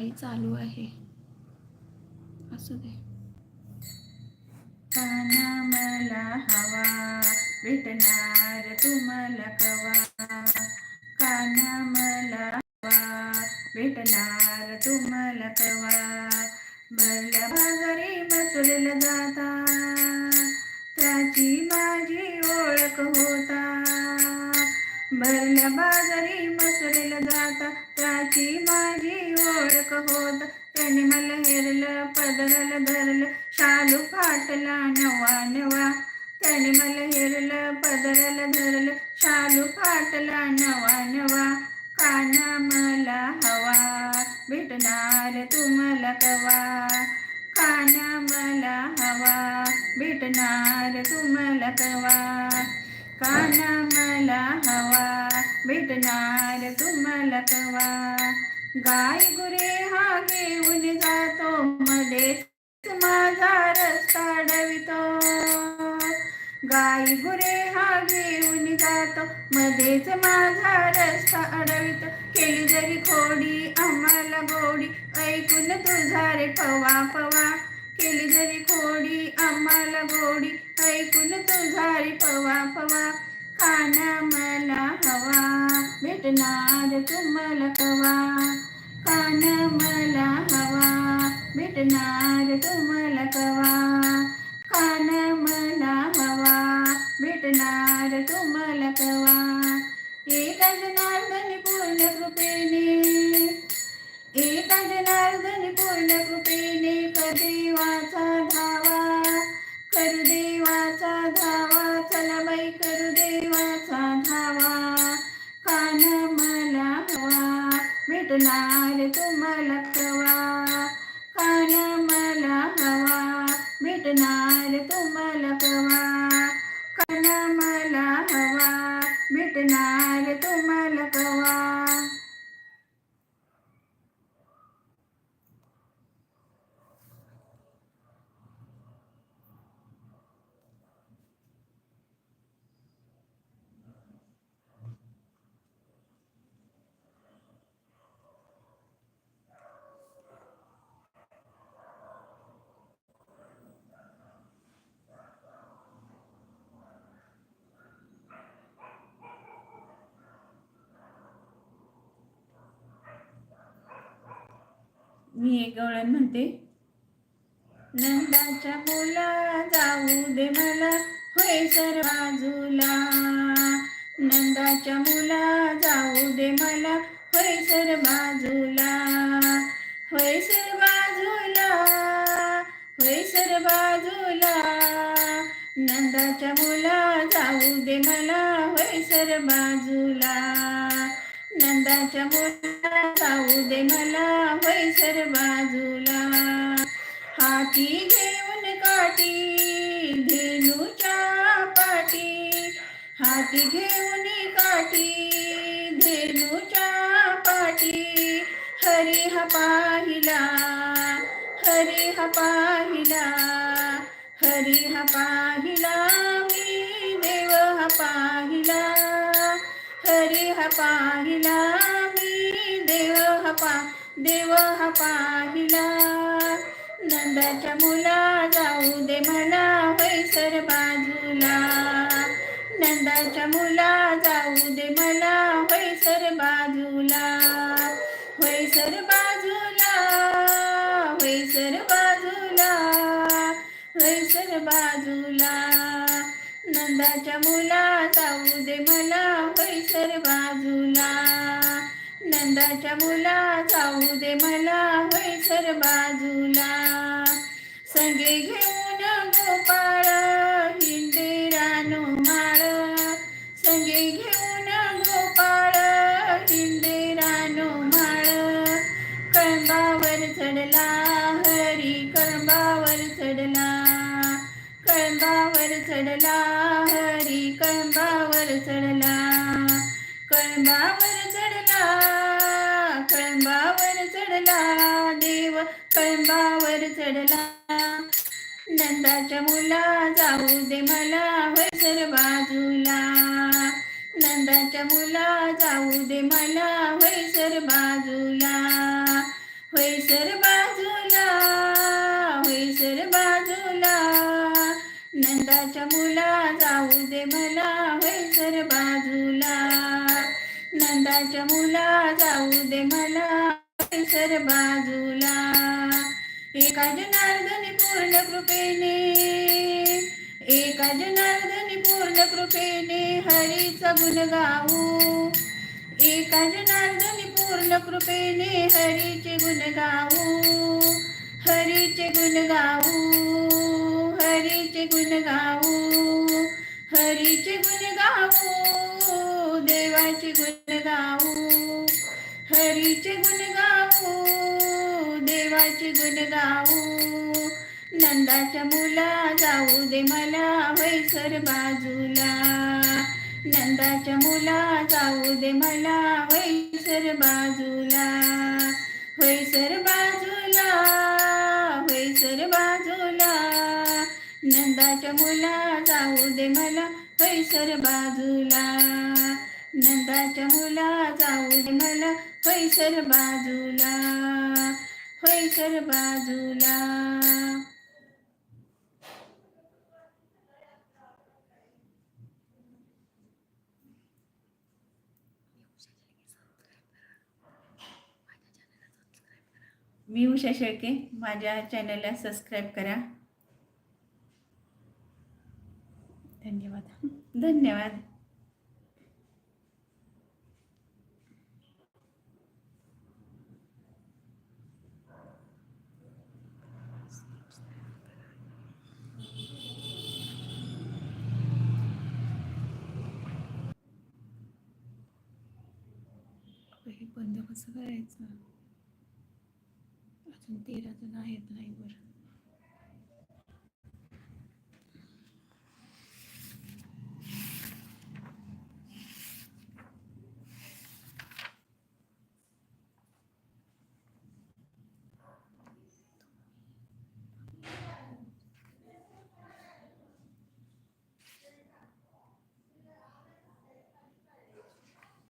काही चालू आहे. असू दे. काना मला हवा भेटणार तुम्हाला कवा? काना मला हवा भेटणार तुम्हाला कवा? मला बाजारी बसलेला जाता त्याची माझी ओळख होता. भरल्या बाजारी बसलेला जाता त्याची माझी ओळख होत. त्याने मला हेरलं पदराला धरलं. शालू फाटला नवा नवा. त्याने मला हेरलं पदराला धरलं. शालू फाटला नवा नवा. काना मला हवा भेटणार तुम्हाला कवा? काना मला हवा भेटणार तुम्हाला कवा? काना मला हवा भेटणार तुम्हाला कवा गाय गुरे हा घेऊन जातो मध्येच माझा रस्ता डवितो. गाय गुरे हा घेऊन जातो मध्येच माझा रस्ता अडवितो केली जरी खोडी आम्हाला गोडी ऐकून तुझा रे पवा पवा. केली जरी खोडी आम्हाला गोडी ऐकून तुझा रे पवा पवा. काना मला हवा भेटणार तुम्हाला कवा मला हवा भेटणार तुम्हाला कवा काना मला हवा भेटणार तुम्हाला कवा एका जनार्दनी पूर्ण कृपेने एका जनार्दनी पूर्ण कृपेने कधी भेटणार तुम्हाला मी एक गवळण म्हणते. नंदाच्या मुला जाऊ दे मला होय सर बाजूला नंदाच्या मुला जाऊ दे मला होय सर बाजूला होय सर बाजूला होय सर बाजूला नंदाच्या मुला जाऊ दे मला होय सर बाजूला नंदाच्या मोठा जाऊ दे मला वैसर बाजूला. हाती घेऊन काठी धेनूच्या पाठी. हाती घेऊन काठी धेनूच्या पाठी. हरी हा पाहिला हरी हा पाहिला. हरी हा पाहिला मी देव हा पाहिला. तरी ह पाहिला मी. देव ह पा देव हा पाहिला. नंदाच्या मुला जाऊ दे मला वैसर बाजूला. नंदाच्या मुला जाऊ दे मला वैसर बाजूला. नंदाच्या मुला जाऊ दे मला वैसर बाजूला. नंदाच्या मुला जाऊ दे मला वैसर बाजूला. संगे घेऊन गोपाळ हिंदे रानो मा कंबावर चढला हरी कळंबावर चढला. कळंबावर चढला कळंबावर चढला देव कळंबावर चढला. नंदाच्या मुला जाऊ दे मला वैसर बाजूला. नंदाच्या मुला जाऊ दे मला वैसर बाजूला. वैसर बाजूला वैसर बाजूला. नंदाच्या मुला जाऊ दे मला वैसर बाजूला. नंदाच्या मुला जाऊ दे मला वैसर बाजूला. एका जनार्दनी पूर्ण कृपेने एका जनार्दनी पूर्ण कृपेने हरीचा गुण गाऊ. एका जनार्दनी पूर्ण कृपेने हरीचे गुण गाऊ. हरीचे गुण गाऊ. हरीचे गुण गाऊ हरीचे गुण गाऊ देवाचे गुण गाऊ. हरीचे गुण गाऊ देवाचे गुण गाऊ. नंदाच्या मुला जाऊ दे मला वैसर बाजूला. नंदाच्या मुला जाऊ दे मला वैसर बाजूला. वैसर बाजूला मुला जाऊ दे मला पैसर बाजूला. नंदाच्या मुला जाऊ दे मला पैसर बाजूला. पैसर बाजूला. मी उषा शेळके. माझ्या चॅनलला सबस्क्राईब करा. धन्यवाद. धन्यवाद. हे बंद कसं करायचं? अजून तेरा जण आहेत लाईव्हवर